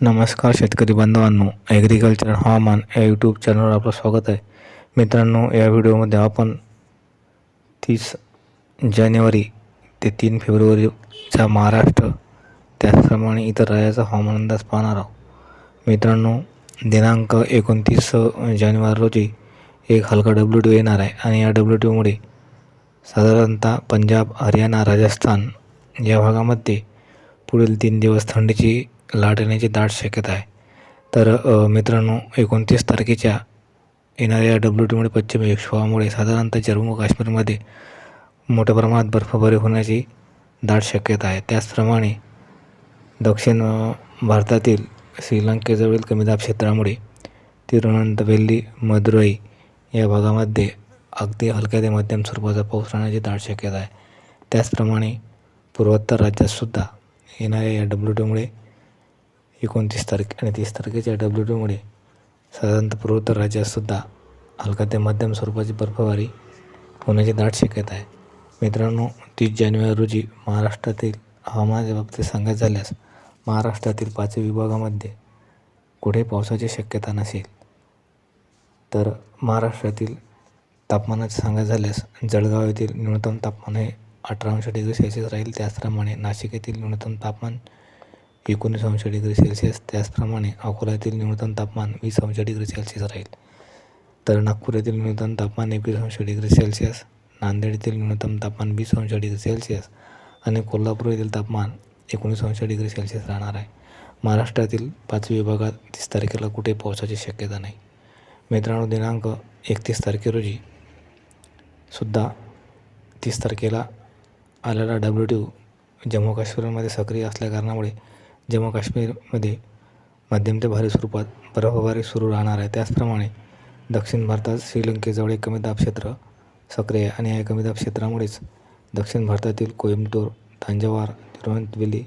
नमस्कार शेतकरी बांधवांनो ॲग्रिकल्चर हवामान या यूट्यूब चॅनलवर आपलं स्वागत आहे. मित्रांनो या व्हिडिओमध्ये आपण तीस जानेवारी ते तीन फेब्रुवारीचा महाराष्ट्र त्याचप्रमाणे इतर राज्याचा हवामान अंदाज पाहणार आहोत. मित्रांनो दिनांक एकोणतीस जानेवारी रोजी एक हलका डब्ल्यू टी येणार आहे आणि या डब्ल्यू टीमुळे साधारणतः पंजाब हरियाणा राजस्थान या भागामध्ये पुढील तीन दिवस थंडीची लाट येण्याची दाट शक्यता आहे. तर मित्रांनो एकोणतीस तारखेच्या येणाऱ्या डब्ल्यू टीमुळे पश्चिम विक्षोभामुळे साधारणतः जम्मू काश्मीरमध्ये मोठ्या प्रमाणात बर्फबारी होण्याची दाट शक्यता आहे. त्याचप्रमाणे दक्षिण भारतातील श्रीलंकेजवळील कमी दाब क्षेत्रामुळे तिरुवनंतवेल्ली मदुरई या भागामध्ये अगदी हलक्या ते मध्यम स्वरूपाचा पाऊस राहण्याची दाट शक्यता आहे. त्याचप्रमाणे पूर्वोत्तर राज्यातसुद्धा येणाऱ्या या डब्ल्यू टीमुळे एकोणतीस तारीख आणि तीस तारखेच्या डब्ल्यू टीमुळे साधारणतः पूर्वोत्तर राज्यातसुद्धा हलका ते मध्यम स्वरूपाची बर्फवारी होण्याची दाट शक्यता आहे. मित्रांनो तीस जानेवारी रोजी महाराष्ट्रातील हवामानाच्या बाबतीत सांगायचं झाल्यास महाराष्ट्रातील पाच विभागामध्ये कुठे पावसाची शक्यता नसेल तर महाराष्ट्रातील तापमानाचं सांगायचं झाल्यास जळगाव येथील न्यूनतम तापमान हे अठरा अंश डिग्री सेल्सिअस राहील. त्याचप्रमाणे नाशिक येथील न्यूनतम तापमान एकोणीस अंश डिग्री सेल्सिअस. त्याचप्रमाणे अकोला येथील न्यूनतम तापमान वीस अंश डिग्री सेल्सिअस राहील. तर नागपूर येथील न्यूनतम तापमान एकवीस अंश डिग्री सेल्सिअस नांदेड येथील न्यूनतम तापमान वीस अंश डिग्री सेल्सिअस आणि कोल्हापूर येथील तापमान एकोणीस अंश डिग्री सेल्सिअस राहणार आहे. महाराष्ट्रातील पाच विभागात तीस तारखेला कुठे पावसाची शक्यता नाही. मित्रांनो दिनांक एकतीस तारखे रोजी सुद्धा तीस तारखेला आलेला डब्ल्यू टी जम्मू काश्मीरमध्ये सक्रिय असल्याकारणामुळे जम्मू काश्मीरमध्ये मध्यम ते भारी स्वरूपात बर्फबारी सुरू राहणार आहे. त्याचप्रमाणे दक्षिण भारतात श्रीलंकेजवळ एक कमी दाब क्षेत्र सक्रिय आहे आणि या कमी दाब क्षेत्रामुळेच दक्षिण भारतातील कोइंबतूर तांजवार तिरुवनंतवेली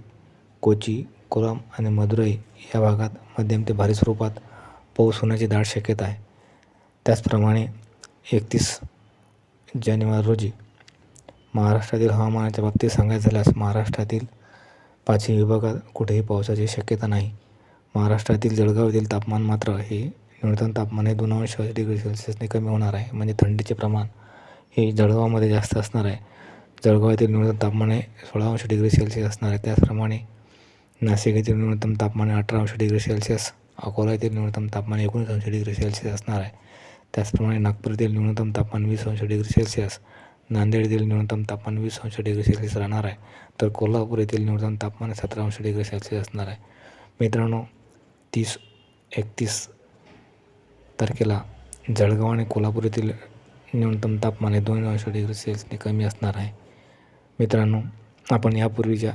कोची कोलाम आणि मदुरई या भागात मध्यम ते भारी स्वरूपात पाऊस होण्याची दाट शक्यता आहे. त्याचप्रमाणे एकतीस जानेवारी रोजी महाराष्ट्रातील हवामानाच्या बाबतीत सांगायचं झाल्यास महाराष्ट्रातील पाचही विभागात कुठेही पावसाची शक्यता नाही. महाराष्ट्रातील जळगाव येथील तापमान मात्र हे न्यूनतम तापमान हे दोन अंश डिग्री सेल्सिअसने कमी होणार आहे. म्हणजे थंडीचे प्रमाण हे जळगावमध्ये जास्त असणार आहे. जळगाव येथील न्यूनतम तापमान हे सोळा अंश डिग्री सेल्सिअस असणार आहे. त्याचप्रमाणे नाशिक येथील न्यूनतम तापमान अठरा अंश डिग्री सेल्सिअस अकोला येथील न्यूनतम तापमान एकोणीस अंश डिग्री सेल्सिअस असणार आहे. त्याचप्रमाणे नागपूर येथील न्यूनतम तापमान वीस अंश डिग्री सेल्सिअस नांदेड येथील न्यूनतम तापमान वीस अंश डिग्री सेल्सिअस राहणार आहे. तर कोल्हापूर येथील न्यूनतम तापमान सतरा अंश डिग्री सेल्सिअस असणार आहे. मित्रांनो तीस एकतीस तारखेला जळगाव आणि कोल्हापूर येथील न्यूनतम तापमान हे दोन अंश डिग्री सेल्सिअसने कमी असणार आहे. मित्रांनो आपण यापूर्वीच्या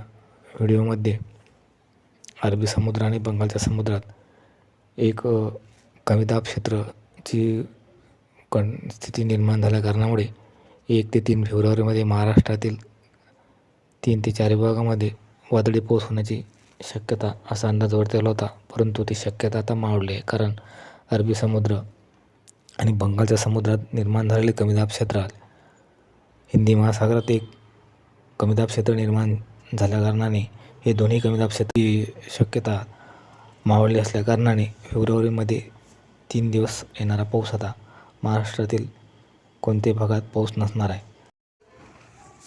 व्हिडिओमध्ये अरबी समुद्र आणि बंगालच्या समुद्रात एक कमी दाब क्षेत्राची कण स्थिती निर्माण झाल्या कारणामुळे एक ते तीन फेब्रुवारीमध्ये महाराष्ट्रातील तीन ते चार विभागामध्ये वादळी पाऊस होण्याची शक्यता असा अंदाज वर्तवला होता. परंतु ती शक्यता आता मावळली आहे. कारण अरबी समुद्र आणि बंगालच्या समुद्रात निर्माण झालेले कमी दाब क्षेत्रात हिंदी महासागरात एक कमी दाब क्षेत्र निर्माण झाल्याकारणाने हे दोन्ही कमी दाब शक्यता मावळली असल्याकारणाने फेब्रुवारीमध्ये तीन दिवस येणारा पाऊस आता महाराष्ट्रातील कोणत्याही भागात पाऊस नसणार आहे.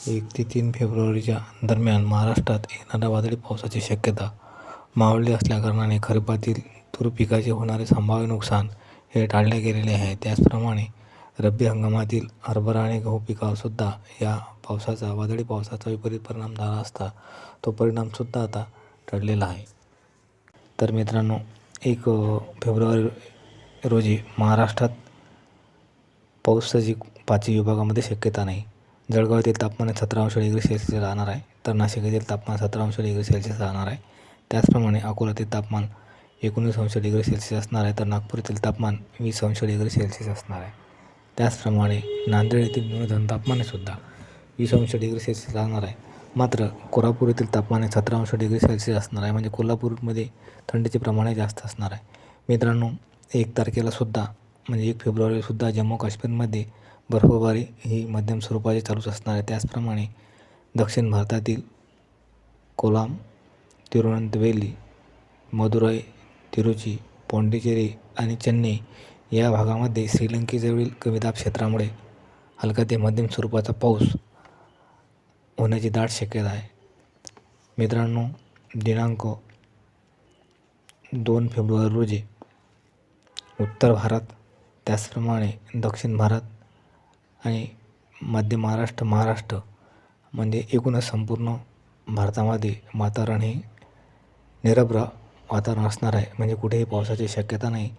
एक ते तीन फेब्रुवारीच्या दरम्यान महाराष्ट्रात येणाऱ्या वादळी पावसाची शक्यता मावळली असल्याकारणाने खरीपातील तूर पिकाचे होणारे संभाव्य नुकसान हे टाळले गेलेले आहे. त्याचप्रमाणे रब्बी हंगामातील हरभरा आणि गहू पिकावरसुद्धा या पावसाचा वादळी पावसाचा विपरीत परिणाम झाला असता तो परिणामसुद्धा आता टळलेला आहे. तर मित्रांनो एक फेब्रुवारी रोजी महाराष्ट्रात पाऊसाची पाचवी विभागामध्ये शक्यता नाही. जळगाव येथील तापमान सतरा अंश डिग्री सेल्सिअस राहणार आहे. तर नाशिक येथील तापमान सतरा अंश डिग्री सेल्सिअस राहणार आहे. त्याचप्रमाणे अकोलातील तापमान एकोणीस अंश डिग्री सेल्सिअस असणार आहे. तर नागपूर येथील तापमान वीस अंश डिग्री सेल्सिअस असणार आहे. त्याचप्रमाणे नांदेड येथील न्यूनतम तापमानसुद्धा वीस अंश डिग्री सेल्सिअस राहणार आहे. मात्र कोल्हापूर येथील तापमान सतरा अंश डिग्री सेल्सिअस असणार आहे. म्हणजे कोल्हापूरमध्ये थंडीचे प्रमाणही जास्त असणार आहे. मित्रांनो एक तारखेलासुद्धा म्हणजे एक फेब्रुवारीसुद्धा जम्मू काश्मीरमध्ये बर्फबारी ही मध्यम स्वरूपाची चालूच असणार आहे. त्याचप्रमाणे दक्षिण भारतातील कोलाम तिरुवनंतवेली मदुराई तिरुची पोंडिचेरी आणि चेन्नई या भागामध्ये श्रीलंकेजवळील कमीदाब क्षेत्रामुळे हलका ते मध्यम स्वरूपाचा पाऊस होण्याची दाट शक्यता आहे. मित्रांनो दिनांक दोन फेब्रुवारी रोजी उत्तर भारत त्याचप्रमाणे दक्षिण भारत आणि मध्य महाराष्ट्र महाराष्ट्र म्हणजे एकूणच संपूर्ण भारतामध्ये वातावरण हे निरभ्र वातावरण असणार आहे. म्हणजे कुठेही पावसाची शक्यता नाही.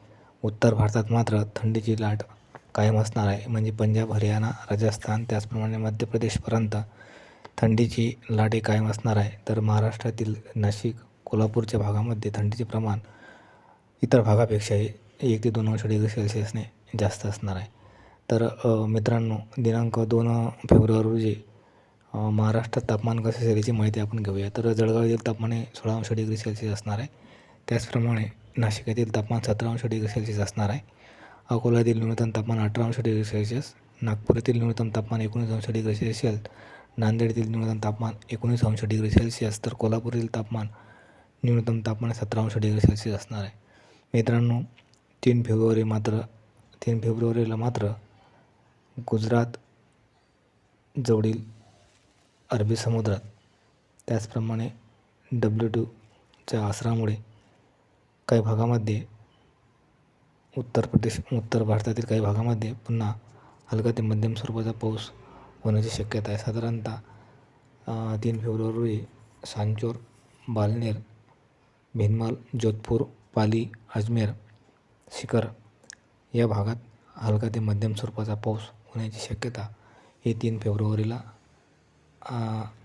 उत्तर भारतात मात्र थंडीची लाट कायम असणार आहे. म्हणजे पंजाब हरियाणा राजस्थान त्याचप्रमाणे मध्य प्रदेशपर्यंत थंडीची लाट ही कायम असणार आहे. तर महाराष्ट्रातील नाशिक कोल्हापूरच्या भागामध्ये थंडीचे प्रमाण इतर भागापेक्षाही एक ते दोन अंश डिग्री सेल्सिअसने जास्त असणार आहे. तर मित्रांनो दिनांक दोन फेब्रुवारी रोजी महाराष्ट्रात तापमान कसे असेल याची माहिती आपण घेऊया. तर जळगाव येथील तापमान हे सोळा अंश डिग्री सेल्सिअस असणार आहे. त्याचप्रमाणे नाशिक येथील तापमान सतरा अंश डिग्री सेल्सिअस असणार आहे. अकोला येथील न्यूनतम तापमान अठरा अंश डिग्री सेल्सिअस नागपूर येथील न्यूनतम तापमान एकोणीस अंश डिग्री सेल्सिअस नांदेड येथील न्यूनतम तापमान एकोणीस अंश डिग्री सेल्सिअस तर कोल्हापूर येथील तापमान न्यूनतम तापमान सतरा अंश डिग्री सेल्सिअस असणार आहे. मित्रांनो तीन फेब्रुवारी मात्र तीन फेब्रुवारीला मात्र गुजरात जवळील अरबी समुद्रात. त्याचप्रमाणे डब्ल्यू टूच्या आसरामुळे काही भागामध्ये उत्तर प्रदेश उत्तर भारतातील काही भागामध्ये पुन्हा हलका ते मध्यम स्वरूपाचा पाऊस होण्याची शक्यता आहे. साधारणतः तीन फेब्रुवारी सांचोर बालनेर भिनमाल जोधपूर पाली अजमेर शिखर या भागात हलका ते मध्यम स्वरूपाचा पाऊस होण्याची शक्यता ही तीन फेब्रुवारीला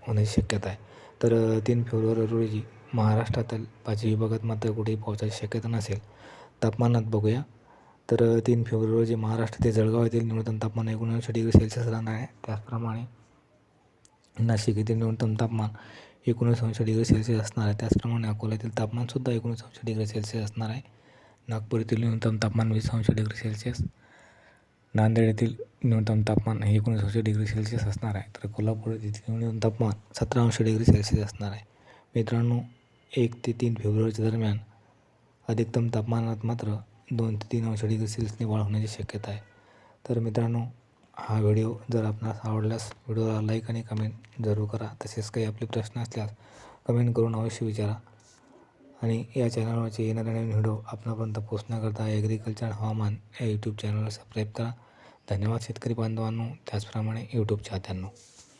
होण्याची शक्यता आहे. तर तीन फेब्रुवारी रोजी महाराष्ट्रातील पाचही विभागात मात्र कुठेही पावसाची शक्यता नसेल. तापमानात बघूया. तर तीन फेब्रुवारी रोजी महाराष्ट्र ते जळगाव येथील न्यूनतम तापमान एकोणऐंशी डिग्री सेल्सिअस राहणार आहे. त्याचप्रमाणे नाशिक येथील न्यूनतम तापमान एकोणीस अंश डिग्री सेल्सिअस असणार आहे. त्याचप्रमाणे अकोला येथील तापमानसुद्धा एकोणीस अंश डिग्री सेल्सिअस असणार आहे. नागपूर येथील न्यूनतम तापमान वीस अंश डिग्री सेल्सिअस नांदेड येथील न्यूनतम तापमान हे एकोणीस अंश डिग्री सेल्सिअस असणार आहे. तर कोल्हापूर येथील न्यूनतम तापमान सतरा अंश डिग्री सेल्सिअस असणार आहे. मित्रांनो एक ते तीन फेब्रुवारीच्या दरम्यान अधिकतम तापमानात मात्र दोन ते तीन अंश डिग्री सेल्सिअसने वाढ होण्याची शक्यता आहे. तर मित्रांनो हा व्हिडिओ जर आपणास आवडल्यास व्हिडिओला लाईक आणि कमेंट जरूर करा. तसेच काही आपले प्रश्न असल्यास कमेंट करून अवश्य विचारा. आणि या चॅनलवरचे येणारे नवीन व्हिडिओ आपणापर्यंत पोहोचण्याकरता ॲग्रिकल्चर हवामान या यूट्यूब चॅनलला सबस्क्राईब करा. धन्यवाद शेतकरी बांधवांनो. त्याचप्रमाणे यूट्यूब चाहत्यांनो